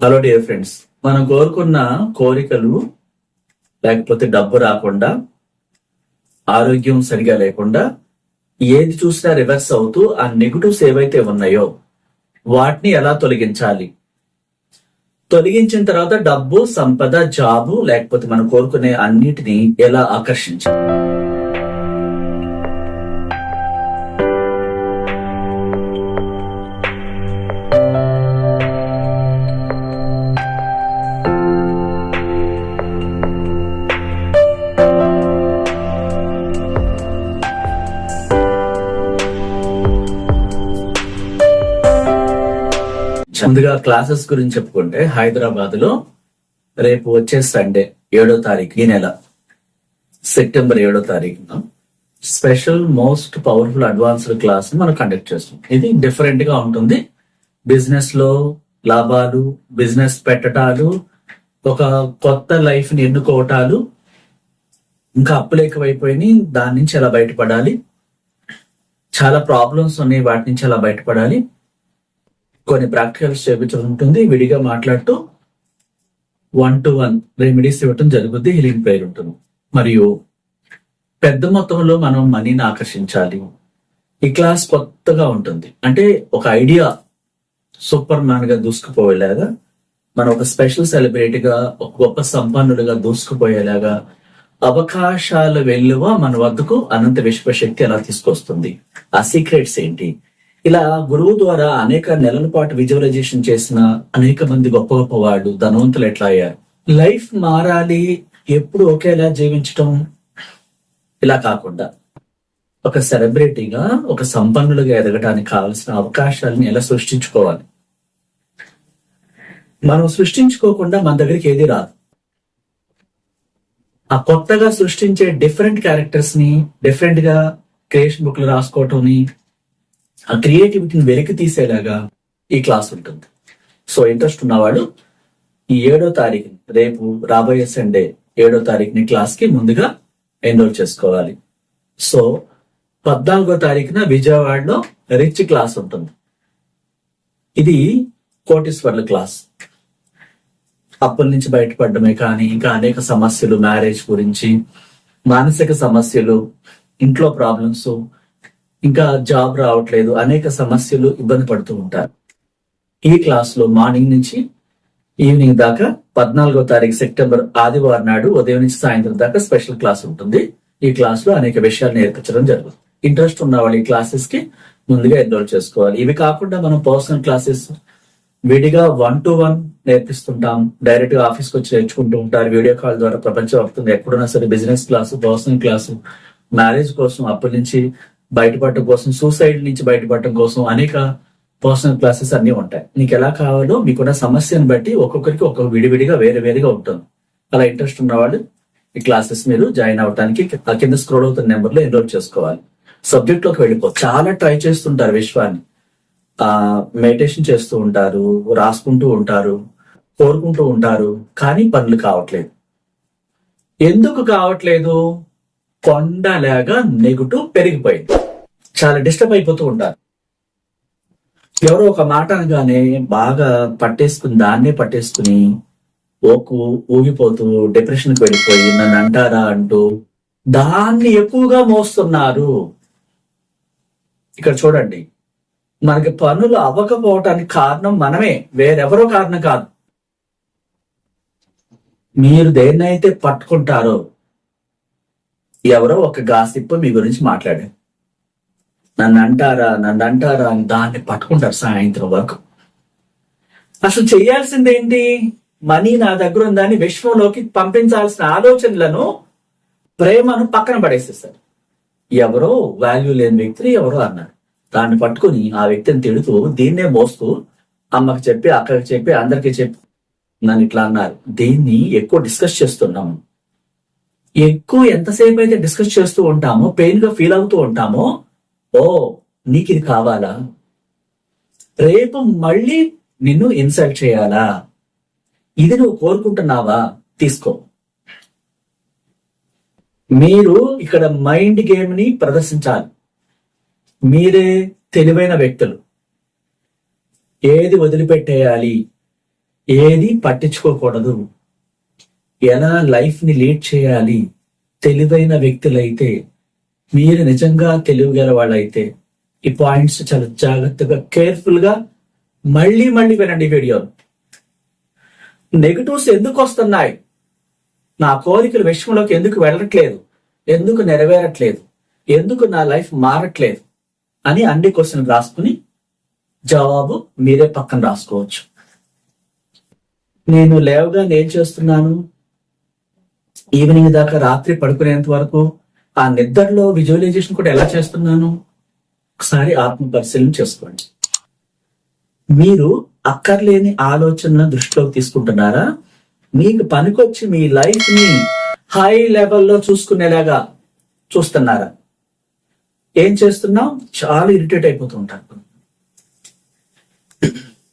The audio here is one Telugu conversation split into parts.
హలో డియర్ ఫ్రెండ్స్ మనం కోరుకున్న కోరికలు లేకపోతే డబ్బు రాకుండా ఆరోగ్యం సరిగా లేకుండా ఏది చూసినా రివర్స్ అవుతూ ఆ నెగిటివ్స్ ఏవైతే ఉన్నాయో వాటిని ఎలా తొలగించాలి? తొలగించిన తర్వాత డబ్బు సంపద జాబు లేకపోతే మనం కోరుకునే అన్నిటిని ఎలా ఆకర్షించాలి? ముందుగా క్లాసెస్ గురించి చెప్పుకుంటే హైదరాబాద్లో రేపు వచ్చే సండే ఏడో తారీఖు ఈ నెల సెప్టెంబర్ ఏడో తారీఖున special most powerful advanced class మనం కండక్ట్ చేస్తాం ఇది డిఫరెంట్గా ఉంటుంది. బిజినెస్లో లాభాలు బిజినెస్ పెట్టడాలు ఒక కొత్త లైఫ్ని ఎన్నుకోవటాలు ఇంకా అప్పులు ఎక్కువైపోయినాయి. దాని నుంచి ఎలా బయటపడాలి? చాలా ప్రాబ్లమ్స్ ఉన్నాయి. వాటి నుంచి ఎలా బయటపడాలి? కొన్ని ప్రాక్టికల్స్ చేపించడం ఉంటుంది. విడిగా మాట్లాడుతూ వన్ టు వన్ రెమెడీస్ ఇవ్వటం జరుగుద్ది హీలింగ్ ప్రేయర్ ఉంటుంది. మరియు పెద్ద మొత్తంలో మనం మనీని ఆకర్షించాలి. ఈ క్లాస్ కొత్తగా ఉంటుంది. అంటే ఒక ఐడియా సూపర్ మ్యాన్గా దూసుకుపోయేలాగా మనం ఒక స్పెషల్ సెలబ్రిటీగా ఒక గొప్ప సంపన్నులుగా దూసుకుపోయేలాగా అవకాశాల వెల్లువ మన వద్దకు అనంత విశ్వశక్తి ఎలా తీసుకొస్తుంది. ఆ సీక్రెట్స్ ఏంటి? ఇలా గురువు ద్వారా అనేక నెలల పాటు విజువలైజేషన్ చేసిన అనేక మంది గొప్ప గొప్ప వాళ్ళు ధనవంతులు ఎట్లా అయ్యారు? లైఫ్ మారాలి ఎప్పుడు ఒకేలా జీవించటం? ఇలా కాకుండా ఒక సెలబ్రిటీగా ఒక సంపన్నులుగా ఎదగడానికి కావాల్సిన అవకాశాలను ఎలా సృష్టించుకోవాలి? మనం సృష్టించుకోకుండా మన దగ్గరికి ఏది రాదు. ఆ కొత్తగా సృష్టించే డిఫరెంట్ క్యారెక్టర్స్ని డిఫరెంట్గా క్రియేషన్ బుక్లో రాసుకోవటం ఆ క్రియేటివిటీని వెలికి తీసేలాగా ఈ క్లాస్ ఉంటుంది. సో ఇంట్రెస్ట్ ఉన్నవాడు ఈ ఏడో తారీఖు రేపు రాబోయే సండే ఏడో తారీఖుని క్లాస్కి ముందుగా ఎన్రోల్ చేసుకోవాలి. సో పద్నాలుగో తారీఖున విజయవాడలో రిచ్ క్లాస్ ఉంటుంది. ఇది కోటీశ్వర్ల క్లాస్. అప్పుల నుంచి బయటపడడమే కానీ ఇంకా అనేక సమస్యలు మ్యారేజ్ గురించి మానసిక సమస్యలు ఇంట్లో ప్రాబ్లమ్స్ ఇంకా జాబ్ రావట్లేదు అనేక సమస్యలు ఇబ్బంది పడుతూ ఉంటారు. ఈ క్లాస్లో మార్నింగ్ నుంచి ఈవినింగ్ దాకా పద్నాలుగో తారీఖు సెప్టెంబర్ ఆదివారం నాడు ఉదయం నుంచి సాయంత్రం దాకా స్పెషల్ క్లాస్ ఉంటుంది. ఈ క్లాస్లో అనేక విషయాలు నేర్పించడం జరుగుతుంది. ఇంట్రెస్ట్ ఉన్న వాళ్ళు ఈ క్లాసెస్కి ముందుగా ఎన్రోల్ చేసుకోవాలి. ఇవి కాకుండా మనం పర్సనల్ క్లాసెస్ విడిగా వన్ టు వన్ నేర్పిస్తుంటాం. డైరెక్ట్గా ఆఫీస్కి వచ్చి నేర్చుకుంటూ ఉంటారు. వీడియో కాల్ ద్వారా ప్రపంచం అవుతుంది ఎక్కడున్నా సరే business class personal class marriage కోసం అప్పటి నుంచి బయటపడటం కోసం సూసైడ్ నుంచి బయటపడటం కోసం అనేక పర్సనల్ క్లాసెస్ అన్ని ఉంటాయి. నీకు ఎలా కావాలో మీకున్న సమస్యను బట్టి ఒక్కొక్కరికి ఒక్కొక్క విడివిడిగా వేరే వేరేగా ఉంటుంది. అలా ఇంట్రెస్ట్ ఉన్న వాళ్ళు ఈ క్లాసెస్ మీరు జాయిన్ అవడానికి ఆ కింద స్క్రోల్ అవుతున్న నెంబర్లో ఎన్రోల్ చేసుకోవాలి. సబ్జెక్ట్లోకి వెళ్ళిపో. చాలా ట్రై చేస్తుంటారు విశ్వాన్ని. ఆ మెడిటేషన్ చేస్తూ ఉంటారు రాసుకుంటూ ఉంటారు కోరుకుంటూ ఉంటారు కానీ పనులు కావట్లేదు. ఎందుకు కావట్లేదు? కొండలాగా నెగుటు పెరిగిపోయింది. చాలా డిస్టర్బ్ అయిపోతూ ఉంటారు ఎవరో ఒక మాట అనగానే బాగా పట్టేసుకుని దాన్నే పట్టేసుకుని ఓకు ఊగిపోతూ డిప్రెషన్కి వెళ్ళిపోయి నన్ను అంటారా అంటూ దాన్ని ఎక్కువగా మోస్తున్నారు. ఇక్కడ చూడండి. మనకి పనులు అవ్వకపోవటానికి కారణం మనమే. వేరెవరో కారణం కాదు. మీరు దేన్నైతే పట్టుకుంటారో ఎవరో ఒక గాసిప్ మీ గురించి మాట్లాడారు. నన్ను అంటారా నన్ను అంటారా అని దాన్ని పట్టుకుంటారు సాయంత్రం వరకు. అసలు చేయాల్సింది ఏంటి మనీ నా దగ్గర ఉందని విశ్వంలోకి పంపించాల్సిన ఆలోచనలను ప్రేమను పక్కన పడేసేస్తారు ఎవరో వాల్యూ లేని వ్యక్తిని ఎవరో అన్నారు. దాన్ని పట్టుకుని ఆ వ్యక్తిని తిడుతూ దీన్నే మోస్తూ అమ్మకి చెప్పి అక్కకి చెప్పి అందరికి చెప్పి నన్ను ఇట్లా అన్నారు. దీన్ని ఎక్కువ డిస్కస్ చేస్తున్నాము ఎక్కువ ఎంతసేపు అయితే డిస్కస్ చేస్తూ ఉంటామో పెయిన్గా ఫీల్ అవుతూ ఉంటామో ఓ నీకు ఇది కావాలా? రేపు మళ్ళీ నిన్ను ఇన్సల్ట్ చేయాలా? ఇది నువ్వు కోరుకుంటున్నావా? తీసుకో. మీరు ఇక్కడ మైండ్ గేమ్ని ప్రదర్శించాలి. మీరే తెలివైన వ్యక్తులు. ఏది వదిలిపెట్టేయాలి? ఏది పట్టించుకోకూడదు. ఎలా లైఫ్ని లీడ్ చేయాలి? తెలివైన వ్యక్తులైతే మీరు నిజంగా తెలివిగల వాళ్ళైతే ఈ పాయింట్స్ చాలా జాగ్రత్తగా కేర్ఫుల్గా మళ్ళీ మళ్ళీ వినండి వీడియోలు నెగటివ్స్ ఎందుకు వస్తున్నాయి? నా కోరికల విషయంలోకి ఎందుకు వెళ్ళట్లేదు? ఎందుకు నెరవేరట్లేదు? ఎందుకు నా లైఫ్ మారట్లేదు? అని అన్ని క్వశ్చన్ రాసుకుని జవాబు మీరే పక్కన రాసుకోవచ్చు. నేను లేవగా నేను చేస్తున్నాను? ఈవినింగ్ దాకా రాత్రి పడుకునేంత వరకు ఆ నిద్రలో విజువలైజేషన్ కూడా ఎలా చేస్తున్నాను? ఒకసారి ఆత్మ పరిశీలన చేసుకోండి. మీరు అక్కర్లేని ఆలోచనల దృష్టిలోకి తీసుకుంటున్నారా? మీకు పనికొచ్చి మీ లైఫ్ని హై లెవెల్లో చూసుకునేలాగా చూస్తున్నారా? ఏం చేస్తున్నాం చాలా ఇరిటేట్ అయిపోతూ ఉంటారు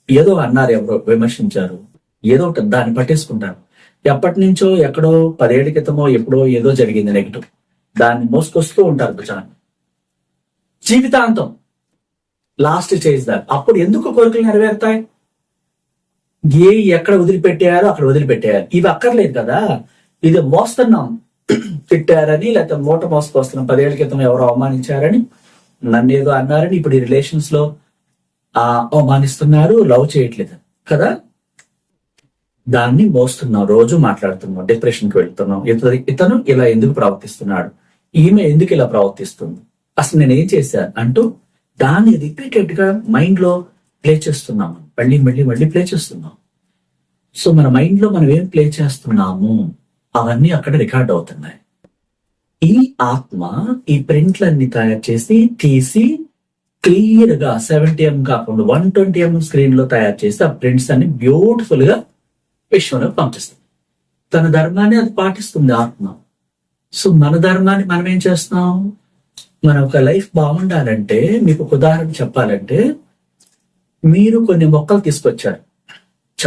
ఏదో అన్నారు ఎవరో విమర్శించారు. ఏదో ఒకటి దాన్ని పట్టేసుకుంటారు. ఎప్పటి నుంచో ఎక్కడో పదేళ్ళ క్రితమో ఎప్పుడో ఏదో జరిగింది నెగిటివ్ దాన్ని మోసుకొస్తూ ఉంటారు భుజాన్ని జీవితాంతం. లాస్ట్ చేజ్ దాకా. అప్పుడు ఎందుకు కోరికలు నెరవేరుతాయి? ఏ ఎక్కడ వదిలిపెట్టేయాలో అక్కడ వదిలిపెట్టేయాలి. ఇవి అక్కర్లేదు కదా. ఇది మోస్తున్నాం. తిట్టారని లేకపోతే మూట మోసుకొస్తున్నాం పదేళ్ళ క్రితం ఎవరో అవమానించారని నన్ను ఏదో అన్నారని ఇప్పుడు ఈ రిలేషన్స్లో ఆ అవమానిస్తున్నారు. లవ్ చేయట్లేదు కదా. దాన్ని మోస్తున్నాం. రోజు మాట్లాడుతున్నాం. డిప్రెషన్కి వెళ్తున్నాం. ఇతను ఇతను ఇలా ఎందుకు ప్రవర్తిస్తున్నాడు? ఈమె ఎందుకు ఇలా ప్రవర్తిస్తుంది? అసలు నేను ఏం చేశాను అంటూ దాన్ని రిపీటెడ్గా మైండ్లో ప్లే చేస్తున్నాం. మళ్ళీ మళ్ళీ మళ్ళీ ప్లే చేస్తున్నాం. సో మన మైండ్లో మనం ఏం ప్లే చేస్తున్నాము? అవన్నీ అక్కడ రికార్డ్ అవుతున్నాయి. ఈ ఆత్మ ఈ ప్రింట్లన్నీ తయారు చేసి తీసి క్లియర్గా సెవెంటీ ఎం కాకుండా వన్ ట్వంటీ ఎం స్క్రీన్లో తయారు చేసి ఆ ప్రింట్స్ అన్ని బ్యూటిఫుల్గా విశ్వంలో పంపిస్తుంది. తన ధర్మాన్ని అది పాటిస్తుంది ఆత్మ. సో మన ధర్మాన్ని మనం ఏం చేస్తున్నాం? మన ఒక లైఫ్ బాగుండాలంటే మీకు ఒక ఉదాహరణ చెప్పాలంటే మీరు కొన్ని మొక్కలు తీసుకొచ్చారు.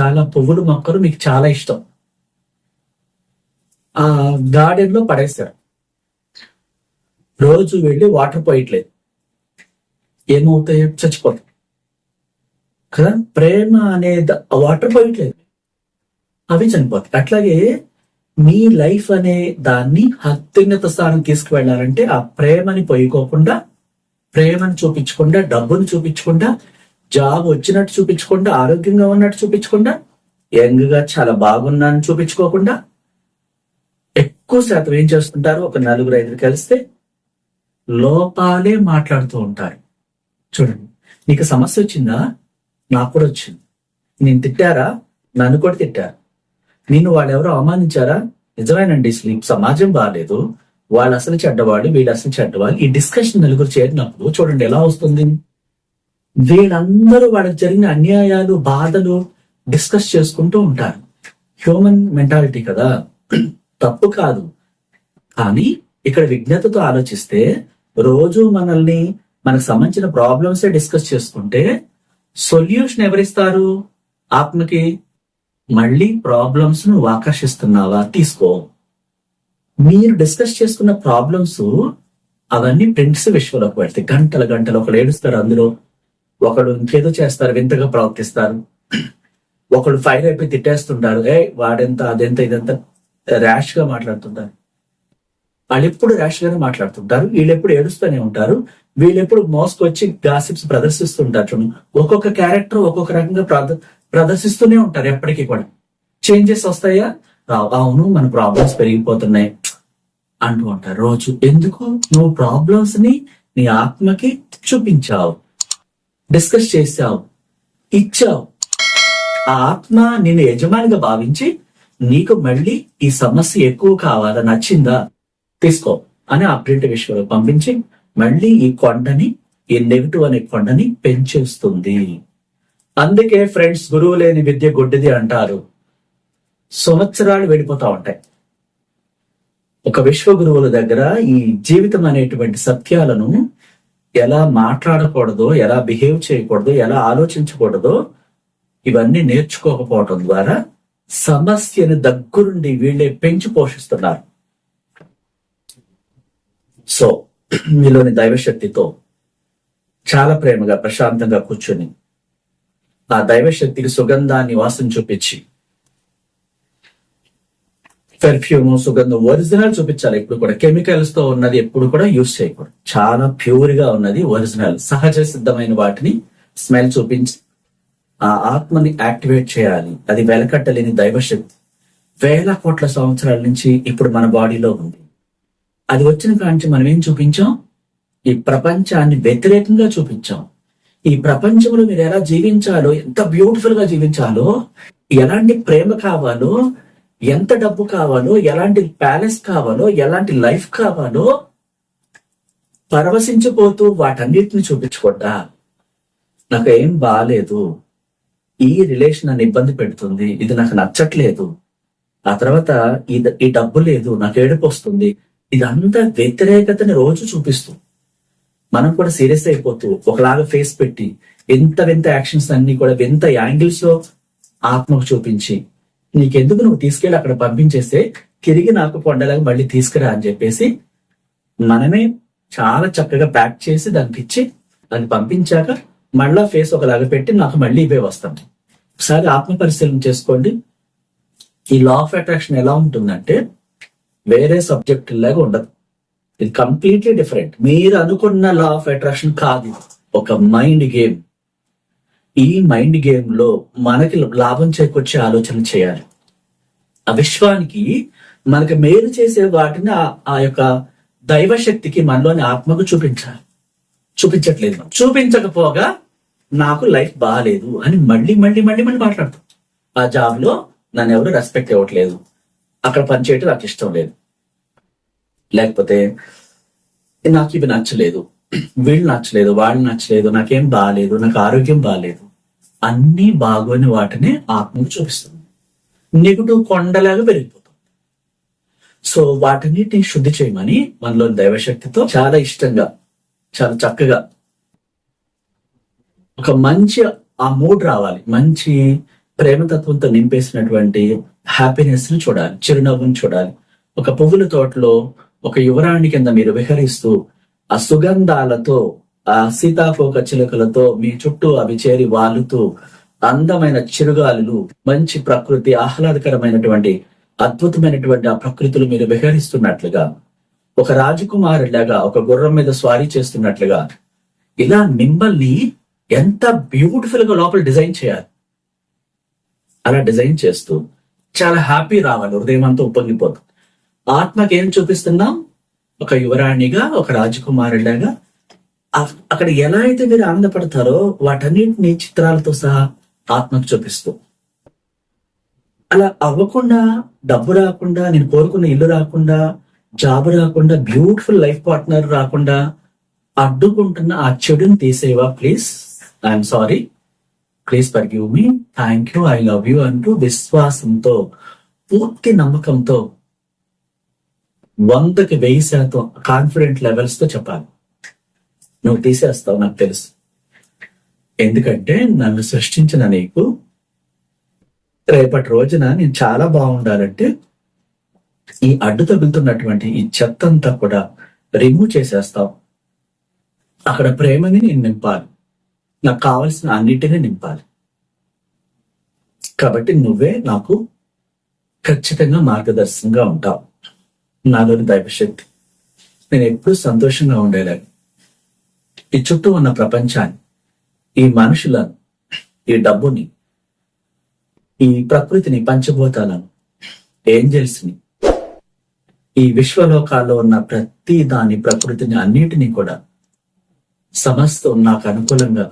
చాలా పువ్వులు మొక్కలు మీకు చాలా ఇష్టం. ఆ గార్డెన్లో పడేశారు. రోజు వెళ్ళి వాటర్ పోయట్లేదు. ఏమవుతాయో చచ్చిపోతాయి కదా? ప్రేమ అనేది వాటర్ పోయట్లేదు. అవి చనిపోతాయి. అట్లాగే మీ లైఫ్ అనే దాన్ని అత్యున్నత స్థానం తీసుకువెళ్ళాలంటే ఆ ప్రేమని పోయికోకుండా ప్రేమను చూపించకుండా డబ్బును చూపించకుండా జాబ్ వచ్చినట్టు చూపించకుండా ఆరోగ్యంగా ఉన్నట్టు చూపించకుండా యంగ్గా చాలా బాగున్నాను చూపించుకోకుండా ఎక్కువ శాతం ఏం చేస్తుంటారు? ఒక నలుగురు ఐదుగురు కలిస్తే లోపాలే మాట్లాడుతూ ఉంటారు. చూడండి నీకు సమస్య వచ్చిందా? నాకు కూడా వచ్చింది. నేను తిట్టారా? నన్ను కూడా తిట్టారు. నిన్ను వాళ్ళు ఎవరో అవమానించారా? నిజమేనండి స్లీప్ సమాజం బాగాలేదు వాళ్ళు అసలు చెడ్డవాళ్ళు వీళ్ళు అసలు చెడ్డవాళ్ళు. ఈ డిస్కషన్ నలుగురు చేరినప్పుడు చూడండి ఎలా వస్తుంది. వీళ్ళందరూ వాళ్ళకి జరిగిన అన్యాయాలు బాధలు డిస్కస్ చేసుకుంటూ ఉంటారు. హ్యూమన్ మెంటాలిటీ కదా. తప్పు కాదు. కానీ ఇక్కడ విజ్ఞతతో ఆలోచిస్తే రోజు మనల్ని మనకు సంబంధించిన ప్రాబ్లమ్స్ డిస్కస్ చేసుకుంటే సొల్యూషన్ ఎవరిస్తారు? ఆత్మకి మళ్ళీ ప్రాబ్లమ్స్ను ఆకర్షిస్తున్నావా? తీసుకో. మీరు డిస్కస్ చేసుకున్న ప్రాబ్లమ్స్ అవన్నీ ప్రింట్స్ విశ్వలోకి వెళ్తాయి గంటల గంటలు ఒకడు ఏడుస్తారు అందులో. ఒకడు ఇంకేదో చేస్తారు వింతగా ప్రవర్తిస్తారు. ఒకడు ఫైర్ అయిపోయి తిట్టేస్తుంటారు. ఏ వాడెంత అదెంత ఇదంతా ర్యాష్గా మాట్లాడుతుంటారు. వాళ్ళు ఎప్పుడు ర్యాష్ గానే మాట్లాడుతుంటారు? వీళ్ళు ఎప్పుడు ఏడుస్తూనే ఉంటారు? వీళ్ళు ఎప్పుడు వచ్చి గాసిప్స్ ప్రదర్శిస్తుంటారు చూడండి ఒక్కొక్క క్యారెక్టర్ ఒక్కొక్క రకంగా ప్రదర్శిస్తూనే ఉంటారు ఎప్పటికీ కూడా. చేంజెస్ వస్తాయా? రావు. అవును మన ప్రాబ్లమ్స్ పెరిగిపోతున్నాయి. అంటూ ఉంటారు. రోజు ఎందుకు? నువ్వు ప్రాబ్లమ్స్ని నీ ఆత్మకి చూపించావు. డిస్కస్ చేసావు ఇచ్చావు. ఆ ఆత్మ నిన్ను యజమానిగా భావించి నీకు మళ్ళీ ఈ సమస్య ఎక్కువ కావాలా? నచ్చిందా? తీసుకో అని ఆ ప్రింట్ విషయంలో పంపించి మళ్ళీ ఈ కొండని ఈ నెగిటివ్ అనే కొండని పెంచేస్తుంది. అందుకే ఫ్రెండ్స్ గురువు లేని విద్య గుడ్డిది అంటారు. సంవత్సరాలు వెళ్ళిపోతా ఉంటాయి. ఒక విశ్వ గురువుల దగ్గర ఈ జీవితం అనేటువంటి సత్యాలను ఎలా మాట్లాడకూడదో ఎలా బిహేవ్ చేయకూడదో ఎలా ఆలోచించకూడదో ఇవన్నీ నేర్చుకోకపోవటం ద్వారా సమస్యను దగ్గరుండి వీళ్ళే పెంచి పోషిస్తున్నారు. సో మీలోని దైవశక్తితో చాలా ప్రేమగా ప్రశాంతంగా కూర్చొని ఆ దైవశక్తికి సుగంధాన్ని వాసన చూపించి పెర్ఫ్యూమ్ సుగంధం ఒరిజినల్ చూపించాలి. ఎప్పుడు కూడా కెమికల్స్తో ఉన్నది ఎప్పుడు కూడా యూజ్ చేయకూడదు. చాలా ప్యూర్గా ఉన్నది ఒరిజినల్ సహజ సిద్ధమైన వాటిని స్మెల్ చూపించి ఆ ఆత్మని యాక్టివేట్ చేయాలి. అది వెలకట్టలేని దైవశక్తి. వేల కోట్ల సంవత్సరాల నుంచి ఇప్పుడు మన బాడీలో ఉంది. అది వచ్చిన కాంచి మనం ఏం చూపించాం? ఈ ప్రపంచాన్ని వ్యతిరేకంగా చూపించాం. ఈ ప్రపంచంలో మీరు ఎలా జీవించాలో ఎంత బ్యూటిఫుల్గా జీవించాలో ఎలాంటి ప్రేమ కావాలో ఎంత డబ్బు కావాలో ఎలాంటి ప్యాలెస్ కావాలో ఎలాంటి లైఫ్ కావాలో పరవశించిపోతూ వాటన్నిటిని చూపించకుండా నాకు ఏం బాగాలేదు ఈ రిలేషన్ నన్ను ఇబ్బంది పెడుతుంది. ఇది నాకు నచ్చట్లేదు. ఆ తర్వాత ఈ- ఈ డబ్బు లేదు. నాకు ఏడుపు వస్తుంది. ఇదంతా వ్యతిరేకతని రోజు చూపిస్తూ మనం కూడా సీరియస్ అయిపోతూ ఒకలాగా ఫేస్ పెట్టి ఎంత వింత యాక్షన్స్ అన్ని కూడా వింత యాంగిల్స్లో ఆత్మకు చూపించి నీకెందుకు నువ్వు తీసుకెళ్ళి అక్కడ పంపించేస్తే తిరిగి నాకు కొండలాగా మళ్ళీ తీసుకురా అని చెప్పేసి మనమే చాలా చక్కగా ప్యాక్ చేసి దానికి ఇచ్చి దాన్ని పంపించాక మళ్ళా ఫేస్ ఒకలాగా పెట్టి నాకు మళ్ళీ ఇవే వస్తాం. ఒకసారి ఆత్మ పరిశీలన చేసుకోండి. ఈ లా ఆఫ్ అట్రాక్షన్ ఎలా ఉంటుందంటే వేరే సబ్జెక్ట్ లాగా ఉండదు. ఇది కంప్లీట్లీ డిఫరెంట్ మీరు అనుకున్న లా ఆఫ్ అట్రాక్షన్ కాదు. ఒక మైండ్ గేమ్ ఈ మైండ్ గేమ్లో మనకి లాభం చేకూర్చే ఆలోచన చేయాలి. ఆ విశ్వానికి మనకి మేలు చేసే వాటిని ఆ- యొక్క దైవశక్తికి మనలోని ఆత్మకు చూపించాలి. చూపించట్లేదు. చూపించకపోగా నాకు లైఫ్ బాగాలేదు అని మళ్ళీ మళ్ళీ మళ్ళీ మళ్ళీ మాట్లాడతాం. ఆ జాబ్లో నన్ను ఎవరు రెస్పెక్ట్ ఇవ్వట్లేదు. అక్కడ పనిచేయటం నాకు ఇష్టం లేదు. లేకపోతే నాకు ఇవి నచ్చలేదు. వీళ్ళు నచ్చలేదు వాళ్ళు నచ్చలేదు నాకేం బాగాలేదు నాకు ఆరోగ్యం బాగాలేదు అన్ని బాగోని వాటిని ఆత్మకు చూపిస్తుంది. నెగిటివ్ కొండలాగా పెరిగిపోతుంది సో వాటన్నిటిని శుద్ధి చేయమని మనలోని దైవశక్తితో చాలా ఇష్టంగా చాలా చక్కగా ఒక మంచి ఆ మూడ్ రావాలి. మంచి ప్రేమతత్వంతో నింపేసినటువంటి హ్యాపీనెస్ని చూడాలి చిరునవ్వుని చూడాలి. ఒక పువ్వుల తోటలో ఒక యువరాణి కింద మీరు విహరిస్తూ ఆ సుగంధాలతో ఆ సీతాకోక చిలుకలతో మీ చుట్టూ అవి చేరి వాలుతూ అందమైన చిరుగాలులు మంచి ప్రకృతి ఆహ్లాదకరమైనటువంటి అద్భుతమైనటువంటి ఆ ప్రకృతిలో మీరు విహరిస్తున్నట్లుగా ఒక రాజకుమారులాగా ఒక గుర్రం మీద స్వారీ చేస్తున్నట్లుగా ఇలా మిమ్మల్ని ఎంత బ్యూటిఫుల్గా లోపల డిజైన్ చేయాలి. అలా డిజైన్ చేస్తూ చాలా హ్యాపీ రావాలి హృదయం అంతా ఉప్పొంగిపోతుంది. ఆత్మకి ఏం చూపిస్తున్నాం? ఒక యువరాణిగా ఒక రాజకుమారులాగా అక్కడ ఎలా అయితే మీరు ఆనందపడతారో వాటన్నిటిని చిత్రాలతో సహా ఆత్మకు చూపిస్తూ. అలా అవ్వకుండా డబ్బు రాకుండా నేను కోరుకున్న ఇల్లు రాకుండా జాబ్ రాకుండా బ్యూటిఫుల్ లైఫ్ పార్ట్నర్ రాకుండా అడ్డుకుంటున్న ఆ చెడుని తీసేవా please? I'm sorry. Please forgive me thank you I love you అంటూ విశ్వాసంతో పూర్తి నమ్మకంతో వందకి వెయ్యి శాతం కాన్ఫిడెంట్ లెవెల్స్తో చెప్పాలి. నువ్వు తీసేస్తావు నాకు తెలుసు. ఎందుకంటే నన్ను సృష్టించిన నీకు రేపటి రోజున నేను చాలా బాగుండాలంటే ఈ అడ్డు తగులుతున్నటువంటి ఈ చెత్త అంతా కూడా రిమూవ్ చేసేస్తావు. అక్కడ ప్రేమని నేను నింపాలి. నాకు కావలసిన అన్నిటినీ నింపాలి. కాబట్టి నువ్వే నాకు ఖచ్చితంగా మార్గదర్శనంగా ఉంటావు. నాలోని దైవశక్తి. నేను ఎప్పుడూ సంతోషంగా ఉండేలాగా ఈ చుట్టూ ఉన్న ప్రపంచాన్ని ఈ మనుషులను ఈ డబ్బుని ఈ ప్రకృతిని పంచభూతాలను ఏంజల్స్ని ఈ విశ్వలోకాల్లో ఉన్న ప్రతి దాని ప్రకృతిని అన్నిటినీ కూడా సమస్తం నాకు అనుకూలంగా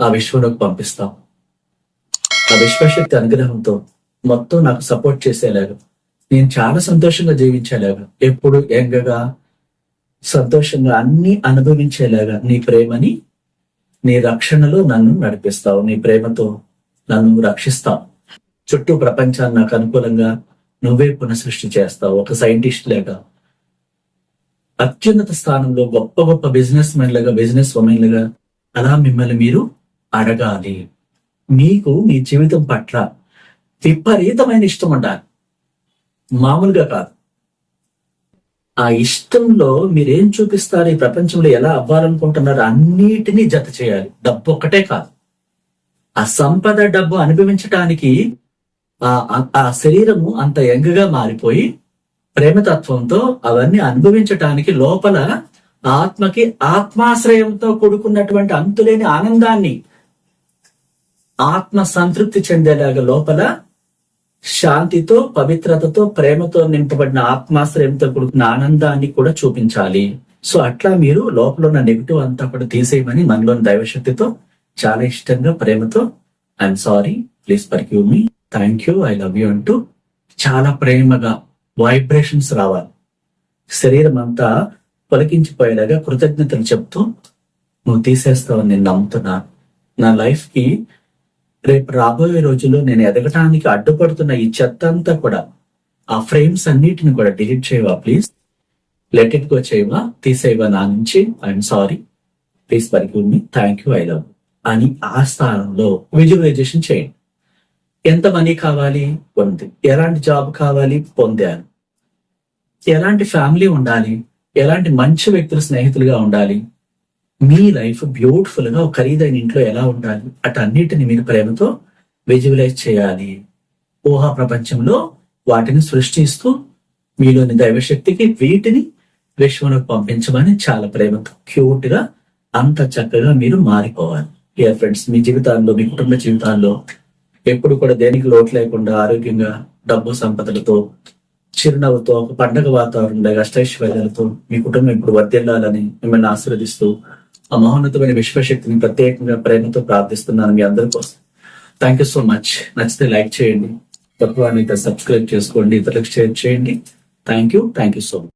ఆ విశ్వంలోకి పంపిస్తాం. ఆ విశ్వశక్తి అనుగ్రహంతో మొత్తం నాకు సపోర్ట్ చేసేలాగా నేను చాలా సంతోషంగా జీవించేలాగా ఎప్పుడు ఎంగగా సంతోషంగా అన్ని అనుభవించేలాగా నీ ప్రేమని నీ రక్షణలో నన్ను నడిపిస్తావు. నీ ప్రేమతో నన్ను రక్షిస్తావు. చుట్టూ ప్రపంచాన్ని నాకు అనుకూలంగా నువ్వే పునఃసృష్టి చేస్తావు. ఒక సైంటిస్ట్ లేక అత్యున్నత స్థానంలో గొప్ప గొప్ప బిజినెస్ మెన్లుగా బిజినెస్ ఉమెన్లుగా అలా మిమ్మల్ని మీరు అడగాలి. మీకు మీ జీవితం పట్ల విపరీతమైన ఇష్టం ఉండాలి. మామూలుగా కాదు. ఆ ఇష్టంలో మీరేం చూపిస్తారు? ఈ ప్రపంచంలో ఎలా అవ్వాలనుకుంటున్నారు అన్నిటినీ జత చేయాలి. డబ్బు ఒక్కటే కాదు. ఆ సంపద డబ్బు అనుభవించటానికి ఆ ఆ- ఆ శరీరము అంత యంగగా మారిపోయి ప్రేమతత్వంతో అవన్నీ అనుభవించటానికి లోపల ఆత్మకి ఆత్మాశ్రయంతో కూడుకున్నటువంటి అంతులేని ఆనందాన్ని ఆత్మ సంతృప్తి చెందేలాగా లోపల శాంతితో పవిత్రతతో ప్రేమతో నింపబడిన ఆత్మాశ్రయంతో కూడుకున్న ఆనందాన్ని కూడా చూపించాలి. సో అట్లా మీరు లోపల ఉన్న నెగిటివ్ అంతా కూడా తీసేయమని మనలోని దైవశక్తితో చాలా ఇష్టంగా ప్రేమతో I'm sorry please forgive me thank you I love you అంటూ చాలా ప్రేమగా వైబ్రేషన్స్ రావాలి. శరీరం అంతా పొలకించిపోయేలాగా కృతజ్ఞతలు చెప్తూ నువ్వు తీసేస్తావని నేను నమ్ముతున్నాను నా లైఫ్కి రేపు రాబోయే రోజుల్లో నేను ఎదగటానికి అడ్డుపడుతున్న ఈ చెత్త అంతా కూడా ఆ ఫ్రేమ్స్ అన్నిటిని కూడా డిలీట్ చేయవా ప్లీజ్? లెట్ ఇట్ గో చేయవా? తీసేవా నా నుంచి? I'm sorry please forgive me thank you I love అని ఆ స్థానంలో విజువలైజేషన్ చేయండి. ఎంత మనీ కావాలి? ఉంది ఎలాంటి జాబ్ కావాలి? పొందాను. ఎలాంటి ఫ్యామిలీ ఉండాలి? ఎలాంటి మంచి వ్యక్తులు స్నేహితులుగా ఉండాలి? మీ లైఫ్ బ్యూటిఫుల్గా ఒక ఖరీదైన ఇంట్లో ఎలా ఉండాలి అటన్నిటిని మీరు ప్రేమతో విజువలైజ్ చేయాలి. ఊహా ప్రపంచంలో వాటిని సృష్టిస్తూ మీలోని దైవశక్తికి వీటిని విశ్వంలోకి పంపించమని చాలా ప్రేమతో క్యూట్గా అంత చక్కగా మీరు మారిపోవాలి. డియర్ ఫ్రెండ్స్ మీ జీవితాల్లో మీ కుటుంబ జీవితాల్లో ఎప్పుడు కూడా దేనికి లోటు లేకుండా ఆరోగ్యంగా డబ్బు సంపదలతో చిరునవ్వుతో ఒక పండగ వాతావరణంలో అష్టైశ్వర్యాలతో మీ కుటుంబం ఇప్పుడు వర్ధిల్లాలని మిమ్మల్ని ఆశీర్వదిస్తూ ఆ మహోన్నతమైన విశ్వశక్తిని ప్రత్యేకంగా ప్రేమతో ప్రార్థిస్తున్నాను మీ అందరి కోసం. థ్యాంక్ యూ సో మచ్ నచ్చితే లైక్ చేయండి. తక్కువ సబ్స్క్రైబ్ చేసుకోండి. ఇతరులకు షేర్ చేయండి. Thank you thank you so much